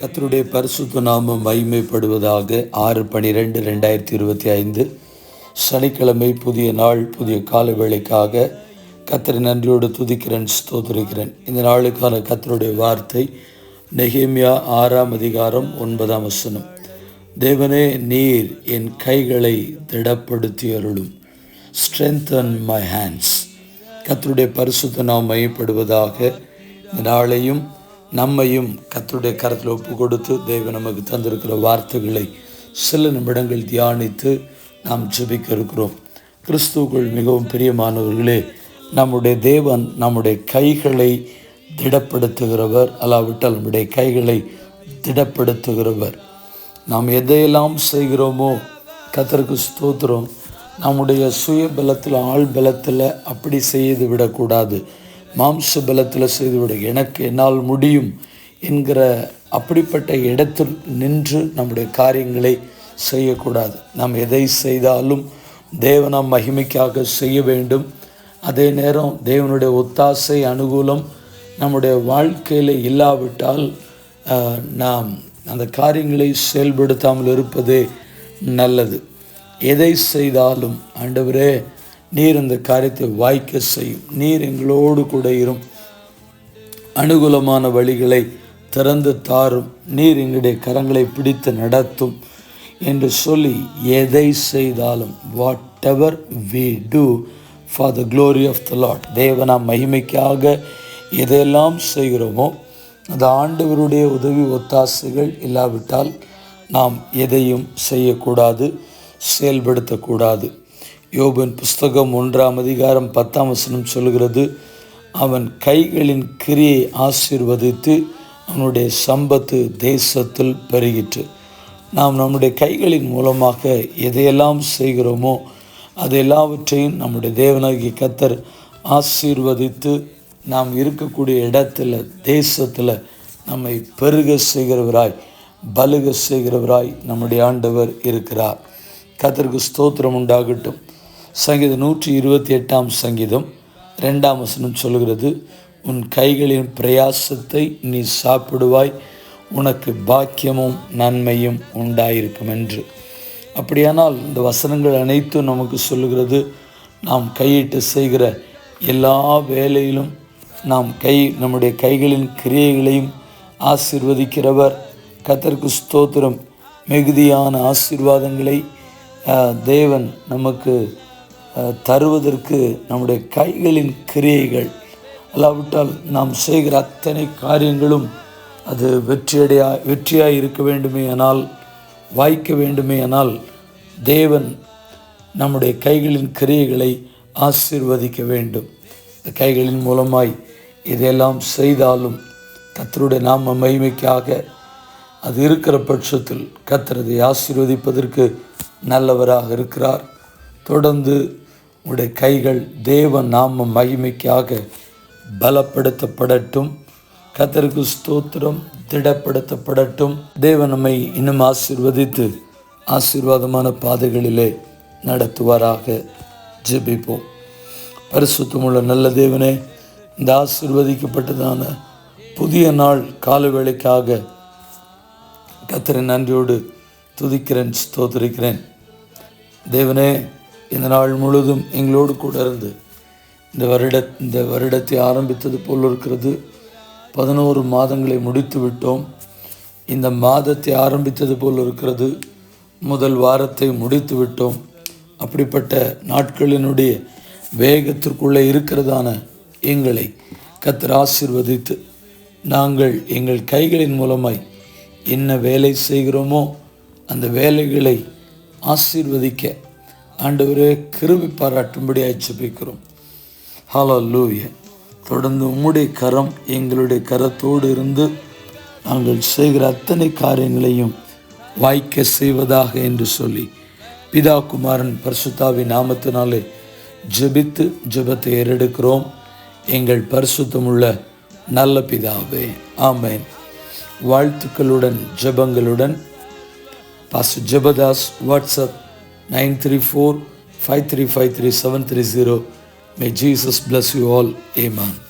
கத்தருடைய பரிசுத்த நாமம் மகிமைப்படுவதாக ஆறு பனிரெண்டு ரெண்டாயிரத்தி இருபத்தி ஐந்து சனிக்கிழமை புதிய நாள் புதிய கால வேளைக்காக கத்தரை நன்றியோடு துதிக்கிறேன் ஸ்தோத்திரிக்கிறேன். இந்த நாளுக்கான கத்தருடைய வார்த்தை நெகேமியா ஆறாம் அதிகாரம் ஒன்பதாம் வசனம். தேவனே நீர் என் கைகளை திடப்படுத்தி அருளும் ஸ்ட்ரென்தன் மை ஹேண்ட்ஸ் கத்தருடைய பரிசுத்த நாம் மையப்படுவதாக இந்த நாளையும் நம்மையும் கத்தருடைய கரத்தில் ஒப்பு கொடுத்து தேவன் நமக்கு தந்திருக்கிற வார்த்தைகளை சில நிமிடங்கள் தியானித்து நாம் ஜெபிக்க இருக்கிறோம். கிறிஸ்துவுக்குள் மிகவும் பிரியமானவர்களே நம்முடைய தேவன் நம்முடைய கைகளை திடப்படுத்துகிறவர். அல்லாவிட்டால் நம்முடைய கைகளை திடப்படுத்துகிறவர். நாம் எதையெல்லாம் செய்கிறோமோ கத்தருக்கு ஸ்தோத்திரம். நம்முடைய சுய பலத்தில் ஆள் பலத்தில் அப்படி செய்து விடக்கூடாது. மாம்ச பலத்தில் செய்துவிட எனக்கு என்னால் முடியும் என்கிற அப்படிப்பட்ட இடத்தில் நின்று நம்முடைய காரியங்களை செய்யக்கூடாது. நாம் எதை செய்தாலும் தேவனாம் மகிமைக்காக செய்ய வேண்டும். அதே நேரம் தேவனுடைய ஒத்தாசை அனுகூலம் நம்முடைய வாழ்க்கையில் இல்லாவிட்டால் நாம் அந்த காரியங்களை செயல்படுத்தாமல் இருப்பதே நல்லது. எதை செய்தாலும் ஆண்டவரே நீர் இந்த காரியத்தை வாய்க்க செய்யும். நீர் எங்களோடு கூட இரும். அனுகூலமான வழிகளை திறந்து தாரும். நீர் எங்களுடைய கரங்களை பிடித்து நடத்தும் என்று சொல்லி எதை செய்தாலும் whatever we do for the glory of the Lord தேவனா மகிமைக்காக எதையெல்லாம் செய்கிறோமோ அந்த ஆண்டவருடைய உதவி ஒத்தாசைகள் இல்லாவிட்டால் நாம் எதையும் செய்யக்கூடாது செயல்படுத்தக்கூடாது. யோபின் புஸ்தகம் ஒன்றாம் அதிகாரம் பத்தாம் வசனம் சொல்கிறது அவன் கைகளின் கிரியை ஆசீர்வதித்து அவனுடைய சம்பத்து தேசத்தில் பெருகிற்று. நாம் நம்முடைய கைகளின் மூலமாக எதையெல்லாம் செய்கிறோமோ அது எல்லாவற்றையும் நம்முடைய தேவனாகிய கத்தர் ஆசீர்வதித்து நாம் இருக்கக்கூடிய இடத்துல தேசத்தில் நம்மை பெருக செய்கிறவராய் பலுக செய்கிறவராய் நம்முடைய ஆண்டவர் இருக்கிறார். கத்தருக்கு ஸ்தோத்திரம் உண்டாகட்டும். சங்கீதம் நூற்றி இருபத்தி எட்டாம் சங்கீதம் ரெண்டாம் வசனம் சொல்கிறது உன் கைகளின் பிரயாசத்தை நீ சாப்பிடுவாய் உனக்கு பாக்கியமும் நன்மையும் உண்டாயிருக்கும் என்று. அப்படியானால் இந்த வசனங்கள் அனைத்தும் நமக்கு சொல்லுகிறது நாம் கையிட்டு செய்கிற எல்லா வேலையிலும் நாம் கை நம்முடைய கைகளின் கிரியைகளையும் ஆசீர்வதிக்கிறவர். கத்தர்க்கு ஸ்தோத்திரம். மிகுதியான ஆசீர்வாதங்களை தேவன் நமக்கு தருவதற்கு நம்முடைய கைகளின் கிரியைகள். அல்லாவிட்டால் நாம் செய்கிற அத்தனை காரியங்களும் அது வெற்றியடையா வெற்றியாக இருக்க வேண்டுமே ஆனால் வாய்க்க வேண்டுமே ஆனால் தேவன் நம்முடைய கைகளின் கிரியைகளை ஆசீர்வதிக்க வேண்டும். இந்த கைகளின் மூலமாய் இதையெல்லாம் செய்தாலும் கத்தருடைய நாம மகிமைக்காக அது இருக்கிற பட்சத்தில் கத்திரதை ஆசீர்வதிப்பதற்கு நல்லவராக இருக்கிறார். தொடர்ந்து உடைய கைகள் தேவ நாம மகிமைக்காக பலப்படுத்தப்படட்டும். கத்தருக்கு ஸ்தோத்திரம் திடப்படுத்தப்படட்டும். தேவன் நம்மை இன்னும் ஆசீர்வதித்து ஆசீர்வாதமான பாதைகளிலே நடத்துவாராக ஜெபிப்போம். பரிசுத்தமுள்ள நல்ல தேவனே இந்த ஆசிர்வதிக்கப்பட்டதான புதிய நாள் கால வேளைக்காக நன்றியோடு துதிக்கிறேன் ஸ்தோத்திரிக்கிறேன். தேவனே இந்த நாள் முழுதும் எங்களோடு கூட இருந்து இந்த வருட இந்த வருடத்தை ஆரம்பித்தது போல் இருக்கிறது. பதினோரு மாதங்களை முடித்து விட்டோம். இந்த மாதத்தை ஆரம்பித்தது போல் இருக்கிறது. முதல் வாரத்தை முடித்து விட்டோம். அப்படிப்பட்ட நாட்களினுடைய வேகத்திற்குள்ளே இருக்கிறதான எங்களை கத்தர் ஆசிர்வதித்து நாங்கள் எங்கள் கைகளின் மூலமாய் என்ன வேலை செய்கிறோமோ அந்த வேலைகளை ஆசீர்வதிக்க ஆண்டவரே கிருபி பாராட்டும்படியாக ஜெபிக்கிறோம் ஹalleluya. தொடர்ந்து உம்முடைய கரம் எங்களுடைய கரத்தோடு இருந்து நாங்கள் செய்கிற அத்தனை காரியங்களையும் வாய்க்க செய்வதாக என்று சொல்லி பிதா குமாரன் பரிசுத்தாவின் நாமத்தினாலே ஜெபித்து ஜெபத்தை ஏறெடுக்கிறோம். எங்கள் பரிசுத்தமுள்ள நல்ல பிதாவே ஆமேன். வாழ்த்துக்களுடன் ஜெபங்களுடன் Basu Jebadas WhatsApp 934 5353 730. May Jesus bless you all. Amen.